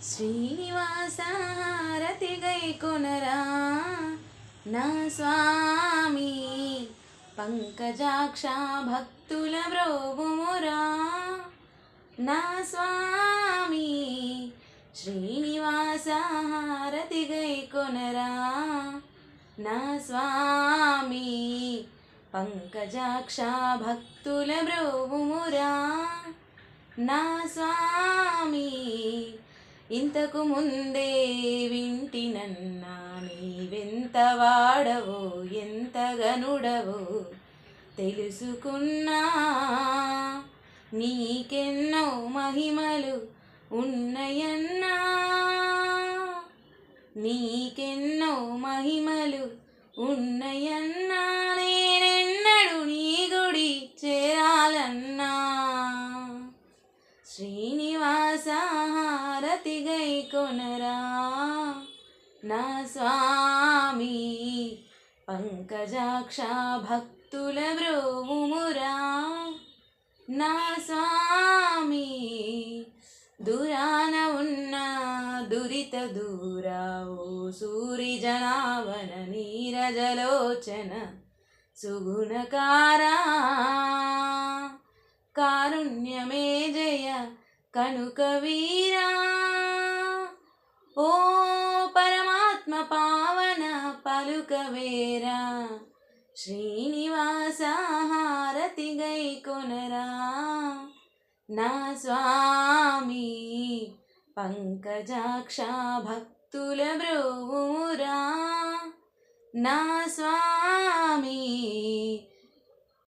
శ్రీనివాస హారతి గై కొనరా నా స్వామి పంకజాక్ష భక్తుల బ్రోవుమురా నా స్వామి శ్రీనివాస హారతి గై కొనరా నా స్వామి పంకజాక్ష భక్తుల బ్రోవుమురా నా స్వామి ఇంతకు ముందే వింటినన్నా నీవెంత వాడవో ఎంత గనుడవో తెలుసుకున్నా. నీకెన్నో మహిమలు ఉన్నయన్నా. నీకెన్నో మహిమలు ఉన్నయన్నా. నేనెన్నడు నీ గుడి చేరాలన్నా. శ్రీని హారతి కొనరా? నా స్వామి పంకజాక్ష భక్తుల బ్రోవుమురా నా స్వామి దూరాన ఉన్న దురిత దూరా. ఓ సూరి జనావన నీరజలోచన సుగుణకారా. కారుణ్యమే జయ కనుక వీరా ఓ పరమాత్మ పావన పలుకవేరా శ్రీనివాస హారతి గై కొనరా. నా స్వామి పంకజాక్ష భక్తుల బ్రోవురా నా స్వామి